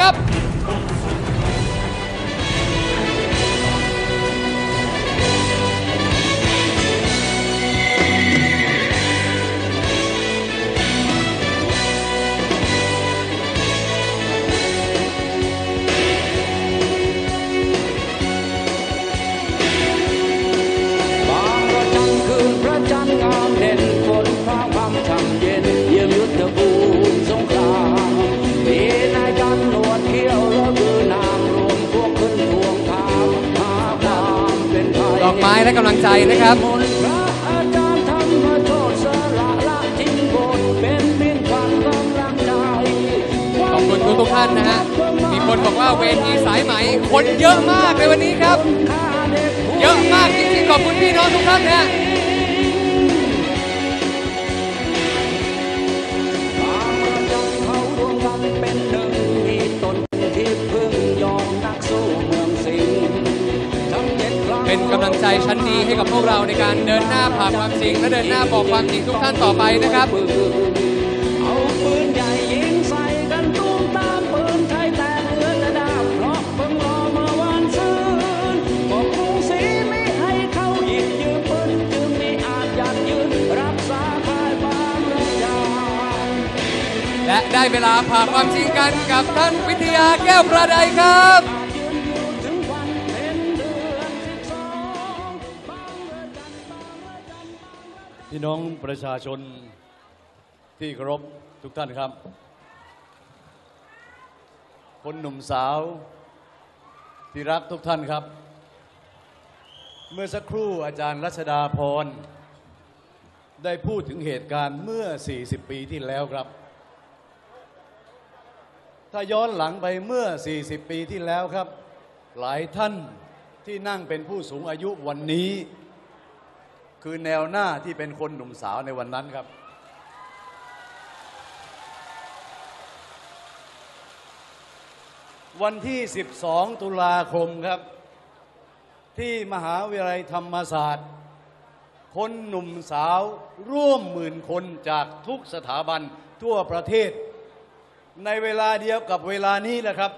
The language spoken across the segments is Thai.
ครับ ให้กำลังใจนะครับขอบคุณทุกทุกท่านนะฮะมีคนบอกว่าเวทีสายไหม คนเยอะมากในวันนี้ครับ เยอะมากจริงๆขอบคุณพี่น้องทุกท่านนะ กำลังใจชั้นดีให้กับพวกเราในการเดินหน้าผ่าความจริง และเดินหน้าบอกความจริงทุกท่านต่อไปนะครับเอาปืนใหญ่ยิงใส่กันตุ้มตามปืนไทยแตกเหลือแต่ดาบเพราะเพิ่งรอเมื่อวันซืนบอกกรุงศรีไม่ให้เขาหยิบยืมปืนจึงมีอาจยัดยืนรักษาค่ายบางระจันและได้เวลาผ่าความจริงกันกับท่านวิทยาแก้วประไดครับ พี่น้องประชาชนที่เคารพทุกท่านครับ คนหนุ่มสาวที่รักทุกท่านครับ เมื่อสักครู่อาจารย์รัชดาพร ได้พูดถึงเหตุการณ์เมื่อ 40 ปีที่แล้วครับ ถ้าย้อนหลังไปเมื่อ 40 ปีที่แล้วครับ หลายท่านที่นั่งเป็นผู้สูงอายุวันนี้ คือแนวหน้าที่เป็นคนหนุ่มสาวในวันนั้นครับ วันที่ 12 ตุลาคมครับ ที่มหาวิทยาลัยธรรมศาสตร์ คนหนุ่มสาวร่วมหมื่นคนจากทุกสถาบันทั่วประเทศ ในเวลาเดียวกับเวลานี้แหละครับ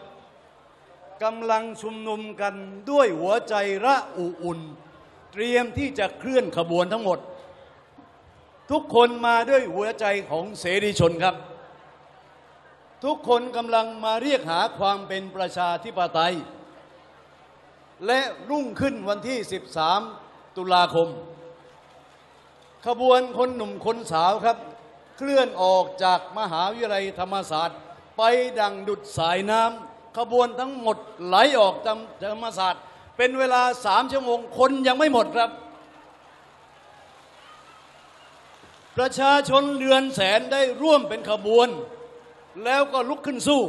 กำลังชุมนุมกันด้วยหัวใจระอุอุ่น เตรียมที่จะเคลื่อนขบวนทั้งหมด ทุกคนมาด้วยหัวใจของเสรีชนครับ ทุกคนกำลังมาเรียกหาความเป็นประชาธิปไตย และรุ่งขึ้นวันที่ 13 ตุลาคม ขบวนคนหนุ่มคนสาวครับ เคลื่อนออกจากมหาวิทยาลัยธรรมศาสตร์ ไปดังดุดสายน้ำขบวนทั้งหมดไหลออกจากธรรมศาสตร์ เป็นเวลาสามชั่วโมงคนยังไม่หมดครับ ประชาชนเดือนแสนได้ร่วมเป็นขบวน แล้วก็ลุกขึ้นสู้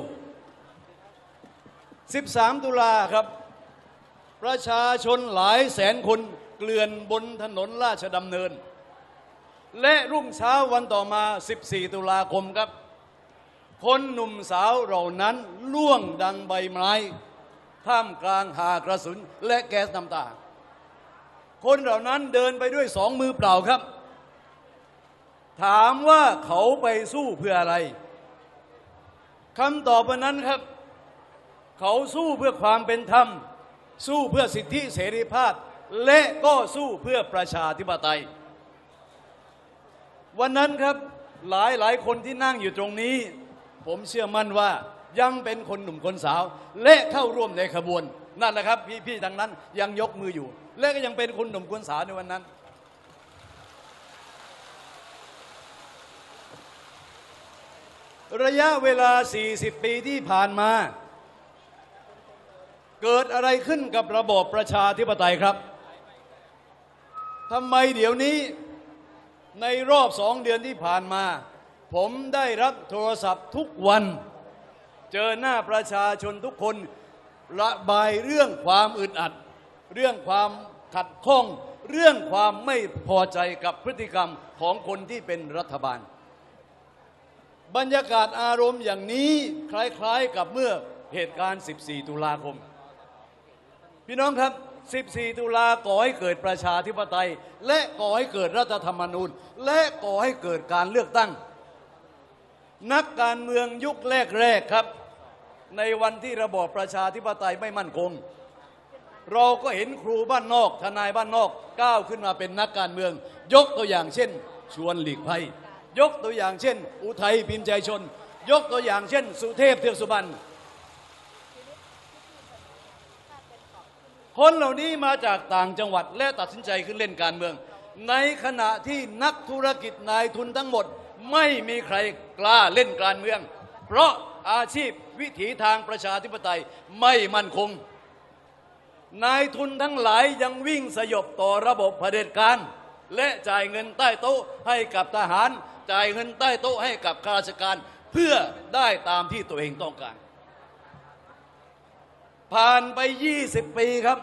13 ตุลาครับ ประชาชนหลายแสนคนเกลื่อนบนถนนราชดำเนิน และรุ่งเช้าวันต่อมา 14 ตุลาคมครับ คนหนุ่มสาวเหล่านั้นล่วงดังใบไม้ ท่ามกลางหากระสุนและแก๊สน้ำตา คนเหล่านั้นเดินไปด้วยสองมือเปล่าครับ ถามว่าเขาไปสู้เพื่ออะไรคำตอบวันนั้นครับ เขาสู้เพื่อความเป็นธรรม สู้เพื่อสิทธิเสรีภาพ และก็สู้เพื่อประชาธิปไตย วันนั้นครับหลายหลายคนที่นั่งอยู่ตรงนี้ ผมเชื่อมั่นว่า ยังเป็นคนหนุ่มคนสาว และเข้าร่วมในขบวนนั่นแหละครับพี่พี่ทางนั้นยังยกมืออยู่ และก็ยังเป็นคนหนุ่มคนสาวในวันนั้น ระยะเวลา 40 ปีที่ผ่านมา เกิดอะไรขึ้นกับระบอบประชาธิปไตยครับทำไมเดี๋ยวนี้ในรอบสองเดือนที่ผ่านมา ผมได้รับโทรศัพท์ทุกวัน เจอหน้าประชาชนทุกคนระบายเรื่องความอึดอัด เรื่องความขัดข้อง เรื่องความไม่พอใจกับพฤติกรรมของคนที่เป็นรัฐบาล บรรยากาศอารมณ์อย่างนี้คล้ายๆกับเมื่อเหตุการณ์ 14 ตุลาคม พี่น้องครับ 14 ตุลาก่อให้เกิดประชาธิปไตย และก่อให้เกิดรัฐธรรมนูญ และก่อให้เกิดการเลือกตั้ง นักการเมืองยุคแรกๆครับ ในวันที่ระบอบประชาธิปไตยไม่มั่นคง เราก็เห็นครูบ้านนอก ทนายบ้านนอกก้าวขึ้นมาเป็นนักการเมือง ยกตัวอย่างเช่น ชวนหลีกภัย ยกตัวอย่างเช่น อุทัยพิมพ์ใจชน ยกตัวอย่างเช่น สุเทพเทือกสุบรรณคนเหล่านี้มาจากต่างจังหวัดและตัดสินใจขึ้นเล่นการเมือง ในขณะที่นักธุรกิจนายทุนทั้งหมด ไม่มีใครกล้าเล่นการเมือง เพราะอาชีพ วิถีทางประชาธิปไตยไม่มั่นคง นายทุนทั้งหลายยังวิ่งสยบต่อระบบเผด็จการ และจ่ายเงินใต้โต๊ะให้กับทหาร จ่ายเงินใต้โต๊ะให้กับข้าราชการ เพื่อได้ตามที่ตัวเองต้องการ ผ่านไป 20 ปีครับ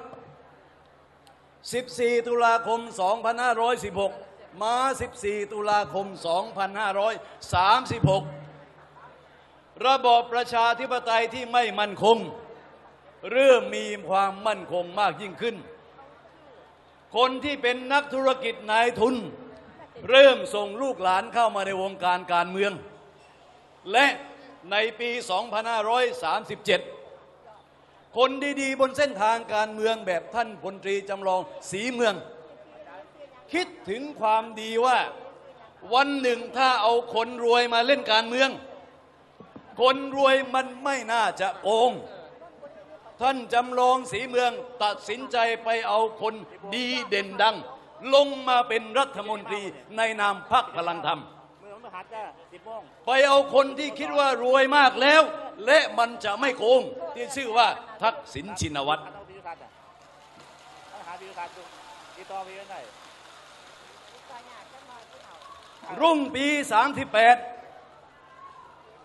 14 ตุลาคม 2516 มา 14 ตุลาคม 2536 ระบอบประชาธิปไตยที่ไม่มั่นคง เริ่มมีความมั่นคงมากยิ่งขึ้น คนที่เป็นนักธุรกิจนายทุน เริ่มส่งลูกหลานเข้ามาในวงการการเมือง และในปี 2537 คนดีๆ บนเส้นทางการเมืองแบบท่านพลตรีจำลองสีเมือง คิดถึงความดีว่าวันหนึ่งถ้าเอาคนรวยมาเล่นการเมือง คนรวยมันไม่น่าจะโกง ท่านจำลองสีเมืองตัดสินใจไปเอาคนดีเด่นดัง ลงมาเป็นรัฐมนตรีในนามพรรคพลังธรรม ไปเอาคนที่คิดว่ารวยมากแล้ว และมันจะไม่โกง ที่ชื่อว่าทักษิณชินวัตรเอาพิยุทัศน์อะต้องหาพิยุทัศน์ดูติดต่อพิยุทัศน์ได้รุ่งปี 38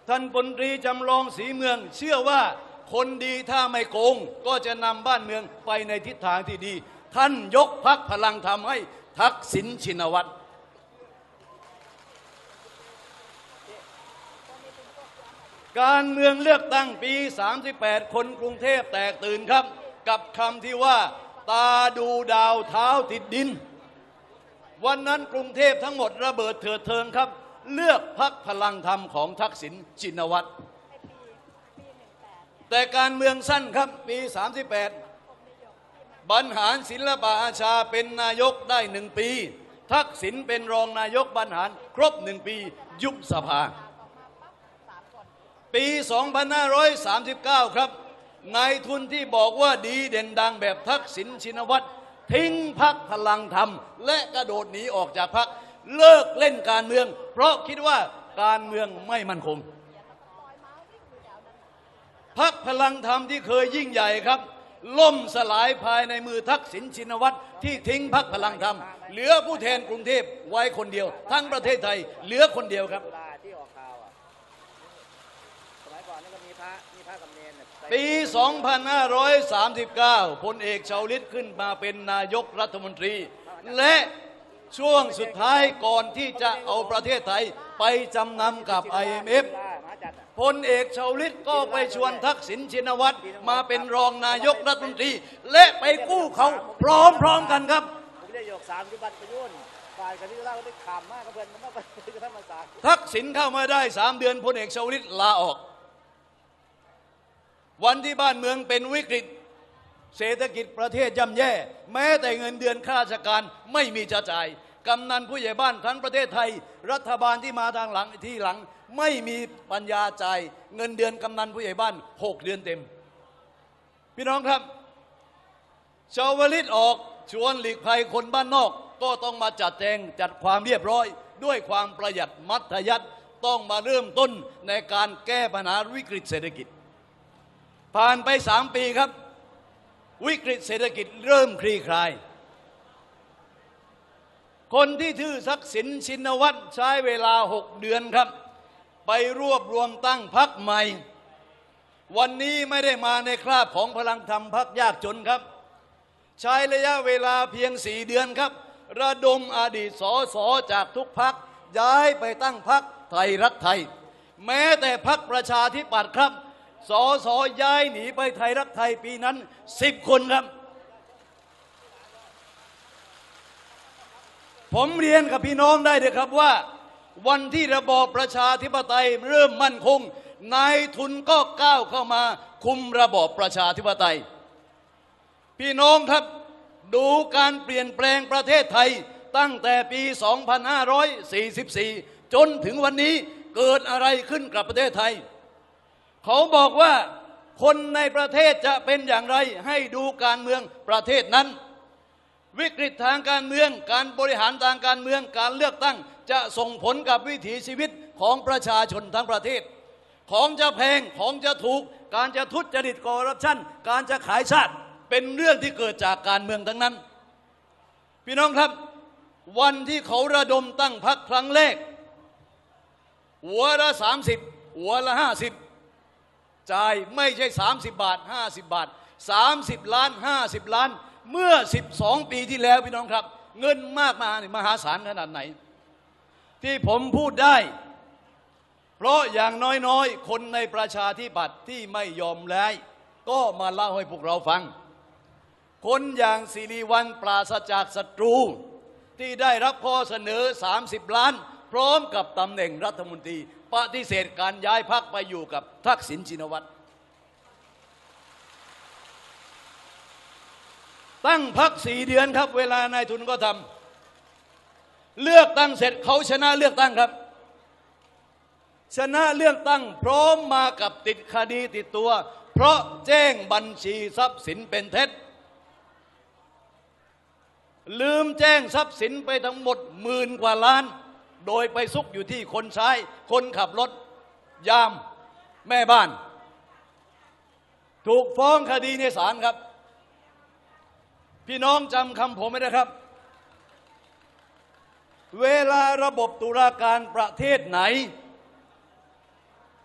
ท่านพลตรีจำลองสีเมือง เชื่อว่าคนดีถ้าไม่โกง ก็จะนำบ้านเมืองไปในทิศทางที่ดี ท่านยกพักพลังธรรมให้ทักษิณชินวัตรการเมืองเลือกตั้งปี 38 คนกรุงเทพแตกตื่นครับ กับคำที่ว่า ตาดูดาวเท้าติดดิน วันนั้นกรุงเทพทั้งหมดระเบิดเถิดเทิงครับ เลือกพักพลังธรรมของทักษิณชินวัตร แต่การเมืองสั้นครับปี 38 บรรหารศิลปะอาชาเป็นนายกได้หนึ่งปี ทักษิณเป็นรองนายกบรรหารครบหนึ่งปี ยุบสภา ปี 2539 ครับนายทุนที่บอกว่าดีเด่นดังแบบทักษิณชินวัตรทิ้งพักพลังธรรม และกระโดดหนีออกจากพักเลิกเล่นการเมือง เพราะคิดว่าการเมืองไม่มั่นคงพักพลังธรรมที่เคยยิ่งใหญ่ครับ ล่มสลายภายในมือทักษิณชินวัตรที่ทิ้งพักพลังธรรม เหลือผู้แทนกรุงเทพไว้คนเดียว ทั้งประเทศไทยเหลือคนเดียวครับตุลาที่ออกข่าวอะสมัยก่อนนี่ก็มีพระมีพระกับเนรเนี่ยใส่ปี 2539พลเอกชาวลิตขึ้นมาเป็นนายกรัฐมนตรี และ ช่วงสุดท้ายก่อนที่จะเอาประเทศไทยไปจำนำกับ IMF ตุลามาจัดอะพลเอกชาวลิตก็ไปชวนทักษิณชินวัตรมาเป็นรองนายกรัฐมนตรี และไปกู้เขาพร้อมๆกันครับผมได้โยกสามจุบันประยุนฝ่ายกันที่เล่าได้ขำมากกับเพื่อนมันก็ไปที่ธรรมศาสตร์ทักษิณเข้ามาได้สามเดือนพลเอกชาวลิตลาออก วันที่บ้านเมืองเป็นวิกฤต เศรษฐกิจประเทศย่ำแย่ แม้แต่เงินเดือนข้าราชการไม่มีจะจ่าย กำนันผู้ใหญ่บ้านทั้งประเทศไทย รัฐบาลที่มาทางหลังที่หลัง ไม่มีปัญญาจ่ายเงินเดือนกำนันผู้ใหญ่บ้านหกเดือนเต็ม พี่น้องครับชาวลิตออกชวนหลีกภัยคนบ้านนอก ก็ต้องมาจัดแจงจัดความเรียบร้อย ด้วยความประหยัดมัธยัติต้องมาเริ่มต้นในการแก้ปัญหาวิกฤตเศรษฐกิจ ผ่านไปสามปีครับ วิกฤตเศรษฐกิจเริ่มคลี่คลาย คนที่ทื่อทักษิณชินวัตรใช้เวลาหกเดือนครับ ไปรวบรวมตั้งพักใหม่ วันนี้ไม่ได้มาในคราบของพลังธรรมพักยากจนครับ ใช้ระยะเวลาเพียงสี่เดือนครับ ระดมอดีตสอสอจากทุกพักย้ายไปตั้งพักไทยรักไทย แม้แต่พักประชาธิปัตย์ครับ สอสอย้ายหนีไปไทยรักไทยปีนั้นสิบคนครับ ผมเรียนกับพี่น้องได้เลยครับว่า วันที่ระบอบประชาธิปไตยเริ่มมั่นคง นายทุนก็ก้าวเข้ามาคุมระบอบประชาธิปไตย พี่น้องครับดูการเปลี่ยนแปลงประเทศไทยตั้งแต่ปี 2544 จนถึงวันนี้เกิดอะไรขึ้นกับประเทศไทย เขาบอกว่าคนในประเทศจะเป็นอย่างไรให้ดูการเมืองประเทศนั้น วิกฤตทางการเมือง การบริหารทางการเมืองการเลือกตั้ง จะส่งผลกับวิถีชีวิตของประชาชนทั้งประเทศ ของจะแพงของจะถูก การจะทุจริตคอร์รัปชันการจะขายชาติเป็นเรื่องที่เกิดจากการเมืองทั้งนั้น พี่น้องครับ วันที่เขาระดมตั้งพรรคครั้งแรกหัวละสามสิบหัวละห้าสิบ จ่ายไม่ใช่ 30 บาท 50 บาท 30 ล้าน 50 ล้าน เมื่อ 12 ปีที่แล้วพี่น้องครับ เงินมากมายมหาศาลขนาดไหน ที่ผมพูดได้ เพราะอย่างน้อยๆ คนในประชาธิปัตย์ที่ไม่ยอมแล้ก็มาเล่าให้พวกเราฟัง คนอย่างสิริวัลปราศจากศัตรู ที่ได้รับข้อเสนอ 30 ล้าน พร้อมกับตำแหน่งรัฐมนตรี ปฏิเสธการย้ายพักไปอยู่กับทักษิณชินวัตรตั้งพักสี่เดือนครับ เวลานายทุนก็ทำเลือกตั้งเสร็จเขาชนะเลือกตั้งครับ ชนะเลือกตั้ง พร้อมมากับติดคดีติดตัว เพราะแจ้งบัญชีทรัพย์สินเป็นเท็จลืมแจ้งทรัพย์สินไปทั้งหมดหมื่นกว่าล้าน โดยไปซุกอยู่ที่คนใช้ คนขับรถ ยามแม่บ้าน ถูกฟ้องคดีในศาลครับ พี่น้องจำคำผมไม่ได้ครับ เวลาระบบตุลาการประเทศไหน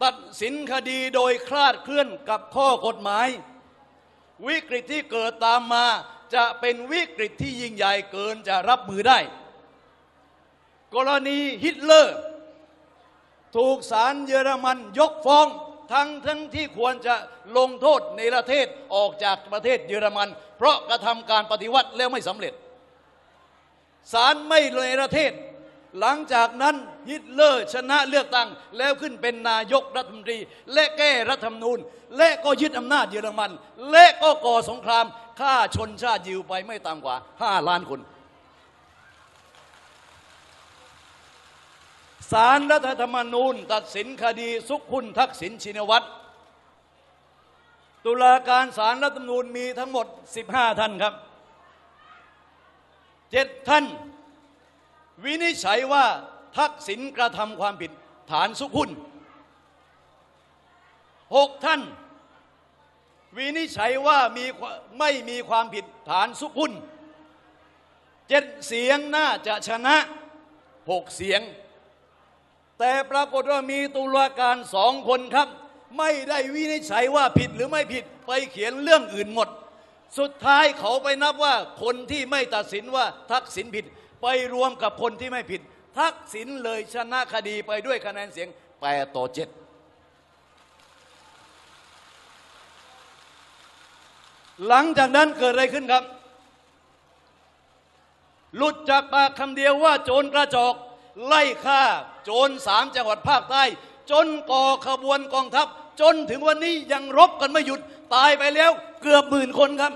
ตัดสินคดีโดยคลาดเคลื่อนกับข้อกฎหมาย วิกฤตที่เกิดตามมาจะเป็นวิกฤตที่ยิ่งใหญ่เกินจะรับมือได้ กรณีฮิตเลอร์ ถูกศาลเยอรมันยกฟ้อง ทั้งทั้งที่ควรจะลงโทษในประเทศออกจากประเทศเยอรมัน เพราะกระทำการปฏิวัติแล้วไม่สำเร็จศาลไม่เลยประเทศ หลังจากนั้นฮิตเลอร์ชนะเลือกตั้ง แล้วขึ้นเป็นนายกรัฐมนตรี และแก้รัฐธรรมนูญ และก็ยึดอำนาจเยอรมัน และก็ก่อสงครามฆ่าชนชาติยิวไปไม่ต่ำกว่า 5 ล้านคน ศาลรัฐธรรมนูญ ตัดสินคดีซุกคุณทักษิณชินวัตร ตุลาการศาลรัฐธรรมนูญมีทั้งหมด 15 ท่านครับเจ็ดท่าน วินิจฉัยว่าทักษิณกระทำความผิดฐานซุขุนหกท่าน วินิจฉัยว่ามีไม่มีความผิดฐานซุขุนเจ็ดเสียงน่าจะชนะหกเสียง แต่ปรากฏว่ามีตุลาการสองคนครับ ไม่ได้วินิจฉัยว่าผิดหรือไม่ผิดไปเขียนเรื่องอื่นหมด สุดท้ายเขาไปนับว่าคนที่ไม่ตัดสินว่าทักษิณผิด ไปรวมกับคนที่ไม่ผิด ทักษิณเลยชนะคดีไปด้วยคะแนนเสียง8ต่อ7หลังจากนั้นเกิดอะไรขึ้นครับ หลุดจากปากคำเดียวว่าโจรกระจอก ไล่ฆ่า จรสามจังหวัดภาคใต้ จนก่อขบวนกองทัพ จนถึงวันนี้ยังรบกันไม่หยุดตายไปแล้วเกือบหมื่นคนครับ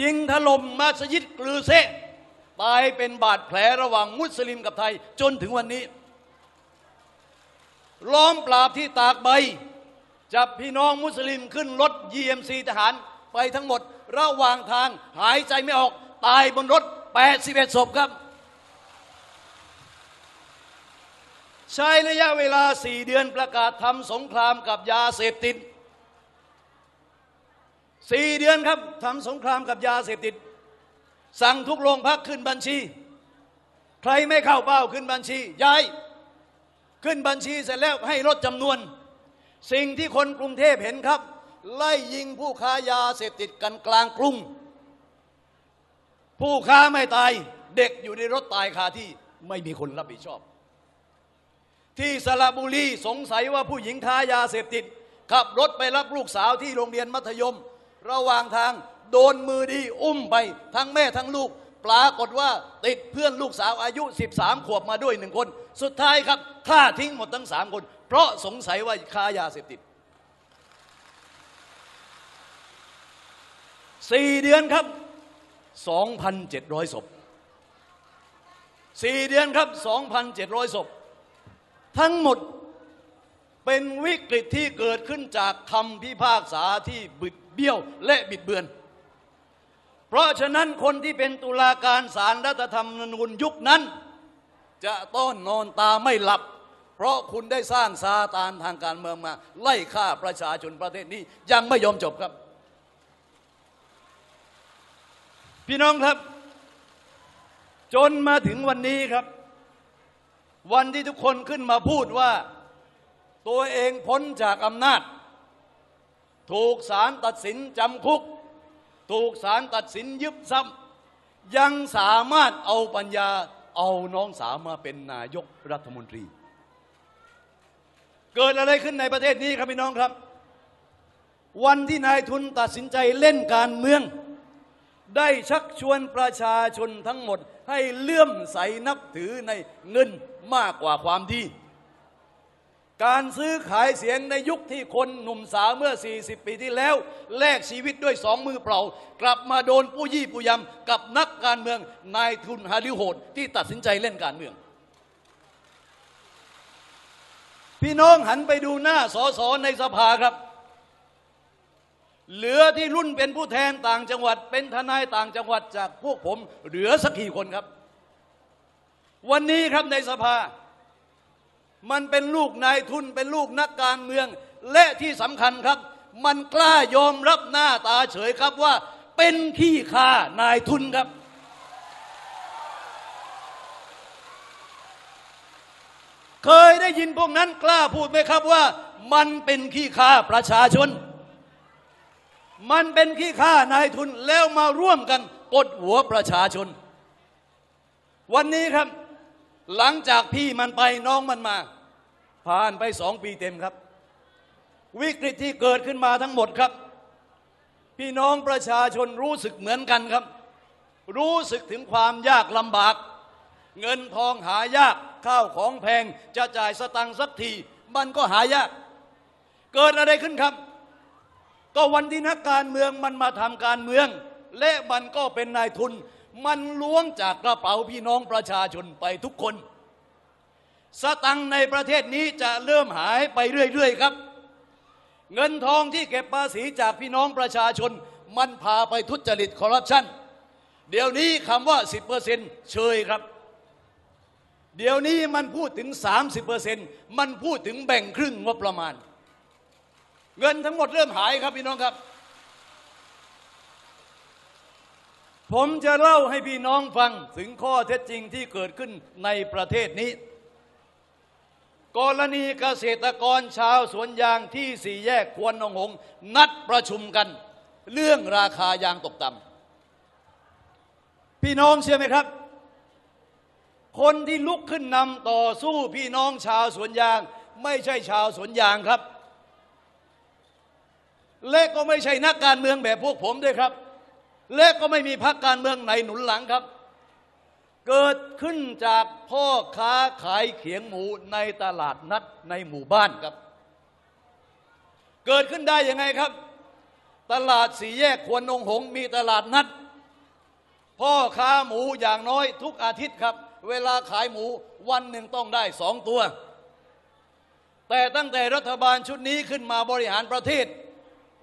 ยิงถล่มมัสยิดกลือเซตายเป็นบาดแผลระหว่างมุสลิมกับไทย จนถึงวันนี้ ล้อมปราบที่ตากใบ จับพี่น้องมุสลิมขึ้นรถ GMC ทหารไปทั้งหมดระหว่างทางหายใจไม่ออกตายบนรถ 81ศพครับ ใช้ระยะเวลา4เดือนประกาศทำสงครามกับยาเสพติด4เดือนครับทำสงครามกับยาเสพติด สั่งทุกโรงพักขึ้นบัญชี ใครไม่เข้าเป้าขึ้นบัญชีย้าย ขึ้นบัญชีเสร็จแล้วให้ลดจำนวน สิ่งที่คนกรุงเทพเห็นครับ ไล่ยิงผู้ค้ายาเสพติดกันกลางกรุง ผู้ค้าไม่ตายเด็กอยู่ในรถตายคาที่ไม่มีคนรับผิดชอบ ที่สระบุรีสงสัยว่าผู้หญิงค้ายาเสพติด ขับรถไปรับลูกสาวที่โรงเรียนมัธยม ระหว่างทางโดนมือดีอุ้มไปทั้งแม่ทั้งลูก ปรากฏว่าติดเพื่อนลูกสาวอายุ 13 ขวบมาด้วยหนึ่งคน สุดท้ายครับฆ่าทิ้งหมดทั้งสามคน เพราะสงสัยว่าค้ายาเสพติดสี่เดือนครับ 2,700 ศพสี่เดือนครับ 2,700 ศพ ทั้งหมดเป็นวิกฤตที่เกิดขึ้นจากคำพิพากษาที่บิดเบี้ยวและบิดเบือน เพราะฉะนั้นคนที่เป็นตุลาการศาลรัฐธรรมนูญยุคนั้น จะต้อนนอนตาไม่หลับ เพราะคุณได้สร้างซาตานทางการเมืองมา ไล่ฆ่าประชาชนประเทศนี้ยังไม่ยอมจบครับ พี่น้องครับ จนมาถึงวันนี้ครับ วันที่ทุกคนขึ้นมาพูดว่า ตัวเองพ้นจากอำนาจ ถูกศาลตัดสินจำคุก ถูกศาลตัดสินยึดทรัพย์ยังสามารถเอาปัญญาเอาน้องสาวมาเป็นนายกรัฐมนตรี เกิดอะไรขึ้นในประเทศนี้ครับพี่น้องครับ วันที่นายทุนตัดสินใจเล่นการเมือง ได้ชักชวนประชาชนทั้งหมด ให้เลื่อมใสนับถือในเงินมากกว่าความดีการซื้อขายเสียงในยุคที่คนหนุ่มสาวเมื่อ 40 ปีที่แล้ว แลกชีวิตด้วยสองมือเปล่า กลับมาโดนผู้ยี่ผู้ยำกับนักการเมืองนายทุนฮาริโหดที่ตัดสินใจเล่นการเมือง พี่น้องหันไปดูหน้าสอสอในสภาครับ เหลือที่รุ่นเป็นผู้แทนต่างจังหวัด เป็นทนายต่างจังหวัดจากพวกผม เหลือสักกี่คนครับ วันนี้ครับในสภา มันเป็นลูกนายทุนเป็นลูกนักการเมือง และที่สำคัญครับ มันกล้ายอมรับหน้าตาเฉยครับว่า เป็นขี้ข้านายทุนครับ เคยได้ยินพวกนั้นกล้าพูดไหมครับว่า มันเป็นขี้ข้าประชาชน มันเป็นขี้ข้านายทุนแล้วมาร่วมกันกดหัวประชาชน วันนี้ครับ หลังจากพี่มันไปน้องมันมา ผ่านไปสองปีเต็มครับ วิกฤตที่เกิดขึ้นมาทั้งหมดครับ พี่น้องประชาชนรู้สึกเหมือนกันครับ รู้สึกถึงความยากลำบาก เงินทองหายากข้าวของแพงจะจ่ายสตังค์สักทีมันก็หายาก เกิดอะไรขึ้นครับ ก็วันที่นักการเมืองมันมาทำการเมือง และมันก็เป็นนายทุน มันล้วงจากกระเป๋าพี่น้องประชาชนไปทุกคน สตังในประเทศนี้จะเริ่มหายไปเรื่อย ๆ ครับ เงินทองที่เก็บภาษีจากพี่น้องประชาชน มันพาไปทุจริตคอร์รัปชันเดี๋ยวนี้คำว่า 10%เชยครับ เดี๋ยวนี้มันพูดถึง 30%มันพูดถึงแบ่งครึ่งงบประมาณ เงินทั้งหมดเริ่มหายครับพี่น้องครับ ผมจะเล่าให้พี่น้องฟังถึงข้อเท็จจริงที่เกิดขึ้นในประเทศนี้ กรณีเกษตรกรชาวสวนยางที่สี่แยกควรนองหง นัดประชุมกัน เรื่องราคายางตกต่ำพี่น้องเชื่อไหมครับ คนที่ลุกขึ้นนำต่อสู้พี่น้องชาวสวนยาง ไม่ใช่ชาวสวนยางครับ และก็ไม่ใช่นักการเมืองแบบพวกผมด้วยครับ และก็ไม่มีพรรคการเมืองไหนหนุนหลังครับ เกิดขึ้นจากพ่อค้าขายเขียงหมูในตลาดนัดในหมู่บ้านครับ เกิดขึ้นได้ยังไงครับ ตลาดสี่แยกควรนงหงมีตลาดนัด พ่อค้าหมูอย่างน้อยทุกอาทิตย์ครับ เวลาขายหมูวันหนึ่งต้องได้สองตัว แต่ตั้งแต่รัฐบาลชุดนี้ขึ้นมาบริหารประเทศ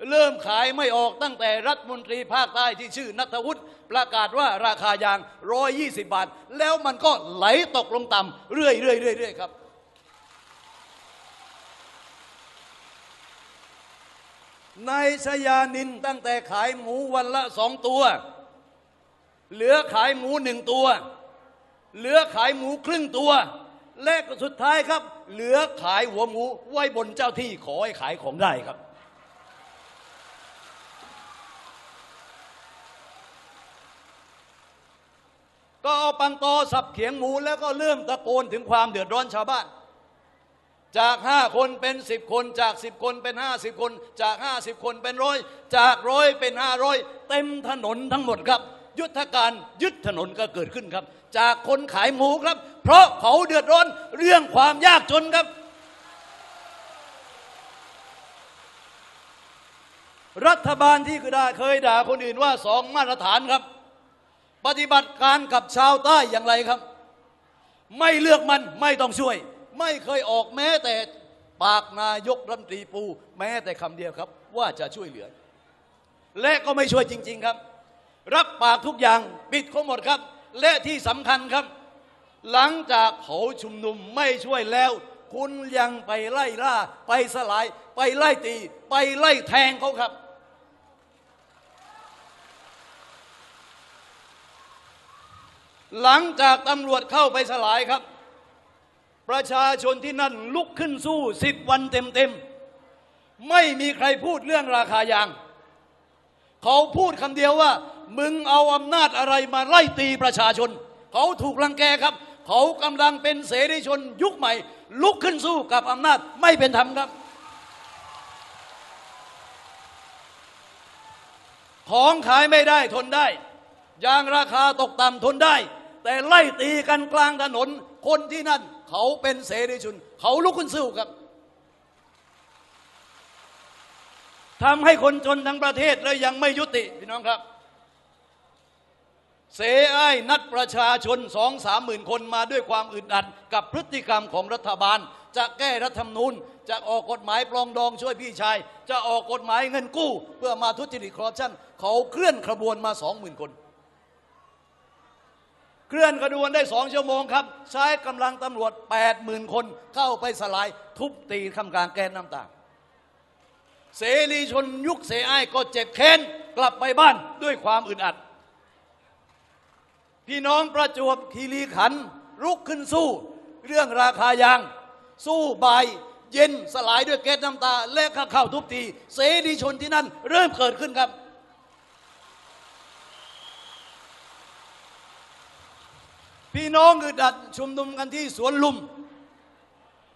เริ่มขายไม่ออกตั้งแต่รัฐมนตรีภาคใต้ที่ชื่อนัทวุฒิประกาศว่าราคายาง 120 บาท แล้วมันก็ไหลตกลงต่ำเรื่อยๆเรื่อยๆครับ นายชยานินตั้งแต่ขายหมูวันละสองตัว เหลือขายหมูหนึ่งตัว เหลือขายหมูครึ่งตัว และก็สุดท้ายครับ เหลือขายหัวหมูไว้บนเจ้าที่ขอให้ขายของได้ครับ ก็เอาปังตอสับเขียงหมูแล้วก็เริ่มตะโกนถึงความเดือดร้อนชาวบ้าน จากห้าคนเป็นสิบคนจากสิบคนเป็นห้าสิบคน จากห้าสิบคนเป็นร้อยจากร้อยเป็นห้าร้อยเต็มถนนทั้งหมดครับ ยุทธการยึดถนนก็เกิดขึ้นครับ จากคนขายหมูครับ เพราะเขาเดือดร้อนเรื่องความยากจนครับ รัฐบาลที่เคยด่าเคยด่าคนอื่นว่าสองมาตรฐานครับ ปฏิบัติการกับชาวใต้อย่างไรครับ ไม่เลือกมันไม่ต้องช่วย ไม่เคยออกแม้แต่ปากนายกรัฐมนตรีปู แม้แต่คำเดียวครับ ว่าจะช่วยเหลือ และก็ไม่ช่วยจริง ๆครับ รับปากทุกอย่างปิดเขาหมดครับ และที่สำคัญครับ หลังจากเขาชุมนุมไม่ช่วยแล้ว คุณยังไปไล่ล่า ไปสลาย ไปไล่ตี ไปไล่แทงเขาครับ หลังจากตำรวจเข้าไปสลายครับ ประชาชนที่นั่นลุกขึ้นสู้สิบวันเต็มๆ ไม่มีใครพูดเรื่องราคายาง เขาพูดคำเดียวว่า มึงเอาอำนาจอะไรมาไล่ตีประชาชน เขาถูกรังแกครับ เขากำลังเป็นเสรีชนยุคใหม่ ลุกขึ้นสู้กับอำนาจไม่เป็นธรรมครับ ของขายไม่ได้ทนได้ยางราคาตกต่ำทนได้ แต่ไล่ตีกันกลางถนน คนที่นั่น เขาเป็นเสรีชนเขาลุกขึ้นสู้ครับทำให้คนจนทั้งประเทศแล้วยังไม่ยุติพี่น้องครับ เสไอ้นัดประชาชนสองสามหมื่นคนมาด้วยความอึดอัด กับพฤติกรรมของรัฐบาล จะแก้รัฐธรรมนูญ จะออกกฎหมายปลองดองช่วยพี่ชาย จะออกกฎหมายเงินกู้ เพื่อมาทุจริตคอร์รัปชันเขาเคลื่อนขบวนมาสองหมื่นคน เคลื่อนขบวนได้สองชั่วโมงครับ ใช้กำลังตำรวจ8ปดหมื่นคนเข้าไปสลายทุบตีคำกลางแกนน้ำตาเสรีชนยุคเสไอายก็เจ็บแค้นกลับไปบ้านด้วยความอึดอัด พี่น้องประจวบคีรีขันลุกขึ้นสู้ เรื่องราคายาง สู้บายเย็นสลายด้วยแก๊สน้ำตา และข้าเข้าทุบตี เสรีชนที่นั่นเริ่มเกิดขึ้นครับ พี่น้องอึดอัดชุมนุมกันที่สวนลุม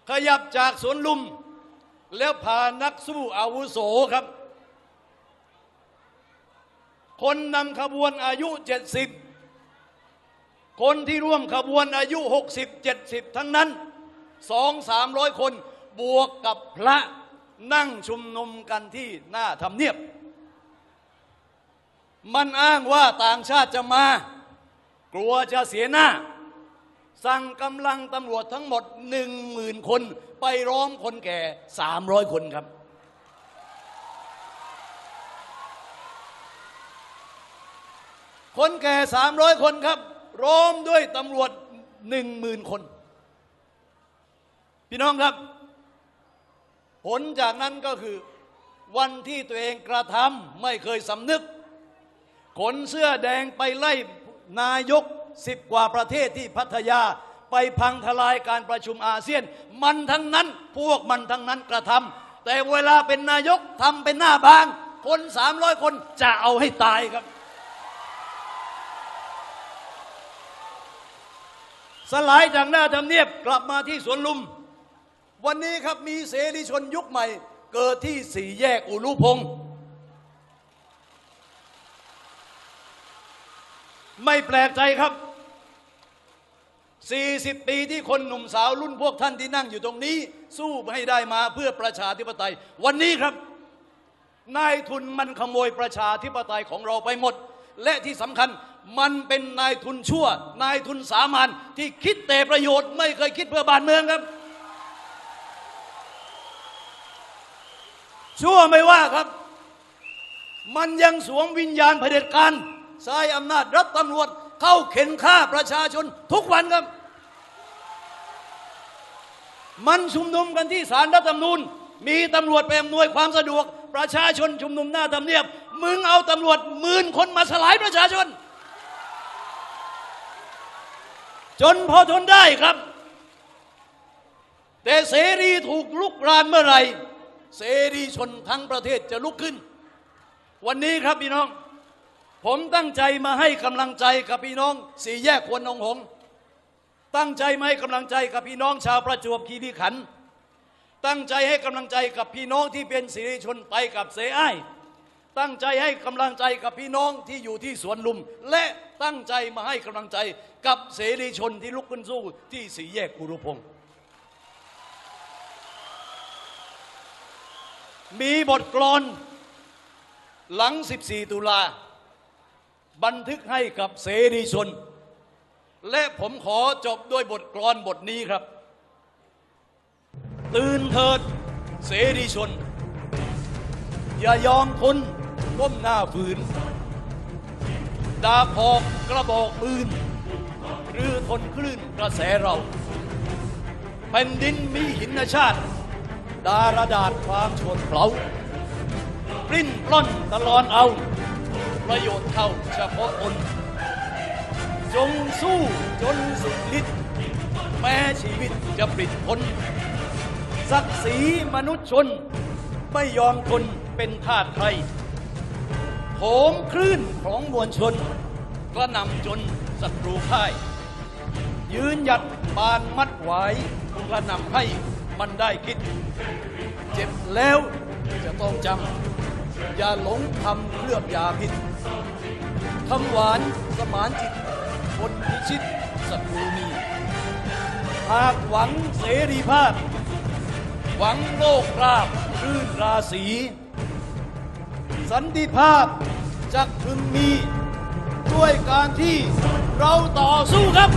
ขยับจากสวนลุม แล้วพานักสู้อาวุโสครับ คนนำขบวนอายุ 70 คนที่ร่วมขบวนอายุ 60 70 ทั้งนั้นสองสามร้อยคนบวกกับพระนั่งชุมนุมกันที่หน้าทำเนียบ มันอ้างว่าต่างชาติจะมา กลัวจะเสียหน้า สั่งกำลังตำรวจทั้งหมดหนึ่งหมื่นคน ไปร้อมคนแก่สามร้อยคนครับ คนแก่สามร้อยคนครับ ร้อมด้วยตำรวจหนึ่งหมื่นคน พี่น้องครับ ผลจากนั้นก็คือ วันที่ตัวเองกระทำไม่เคยสำนึก ขนเสื้อแดงไปไล่นายก สิบกว่าประเทศที่พัทยา ไปพังทลายการประชุมอาเซียน มันทั้งนั้นพวกมันทั้งนั้นกระทำแต่เวลาเป็นนายกทำเป็นหน้าบาง คนสามร้อยคนจะเอาให้ตายครับ สลายจากหน้าทำเนียบกลับมาที่สวนลุม วันนี้ครับมีเสรีชนยุคใหม่ เกิดที่สี่แยกอุรุพงศ์ไม่แปลกใจครับ 40 ปีที่คนหนุ่มสาวรุ่นพวกท่านที่นั่งอยู่ตรงนี้ สู้ให้ได้มาเพื่อประชาธิปไตย วันนี้ครับ นายทุนมันขโมยประชาธิปไตยของเราไปหมด และที่สำคัญมันเป็นนายทุนชั่ว นายทุนสามัญที่คิดแต่ประโยชน์ไม่เคยคิดเพื่อบ้านเมืองครับ ชั่วไม่ว่าครับ มันยังสวมวิญญาณเผด็จการใช้อำนาจรัฐตำรวจเข้าเข็นฆ่าประชาชนทุกวันครับ มันชุมนุมกันที่ศาลรัฐธรรมนูญ มีตำรวจไปอำนวยความสะดวก ประชาชนชุมนุมหน้าทำเนียบ มึงเอาตำรวจหมื่นคนมาสลายประชาชน จนพอทนได้ครับ แต่เสรีถูกลุกรานเมื่อไหร่ เสรีชนทั้งประเทศจะลุกขึ้น วันนี้ครับพี่น้อง ผมตั้งใจมาให้กำลังใจกับพี่น้อง สี่แยกควนนองหง์ ตั้งใจมาให้กำลังใจกับพี่น้องชาวประจวบคีรีขันธ์ตั้งใจให้กำลังใจกับพี่น้องที่เป็นสิริชนไปกับเสไอ้ายตั้งใจให้กำลังใจกับพี่น้องที่อยู่ที่สวนลุม และตั้งใจมาให้กำลังใจกับเสรีชนที่ลุกขึ้นสู้ที่สีแยกกุรุพงศ์มีบทกลอนหลัง 14 ตุลา บันทึกให้กับเสรีชน และผมขอจบด้วยบทกลอนบทนี้ครับ ตื่นเถิด เสรีชน อย่ายอมทนก้มหน้าฝืน ดาพอกกระบอกปืนหรือทนคลื่นกระแสเราแผ่นดินมีหินชาติ ดารดาษความโฉดเผาปลิ้นปล้นตลอดเอา ประโยชน์เข้าเฉพาะตน จงสู้จนสุดฤทธิ์แม้ชีวิตจะปลิดพ้นศักดิ์ศรีมนุษยชน ไม่ยอมทนเป็นทาสใครโถมคลื่นของมวลชนกระนำจนศัตรูพ่าย ยืนหยัดปานมัดไหวกระนำให้มันได้คิด เจ็บแล้วจะต้องจำ อย่าหลงคำเคลือบยาพิษคำหวานสมานจิต คนพิชิตศัตรูมีหากหวังเสรีภาพ หวังโลกราบรื่นราศี สันติภาพจะพึงมี ด้วยการที่เราต่อสู้ครับ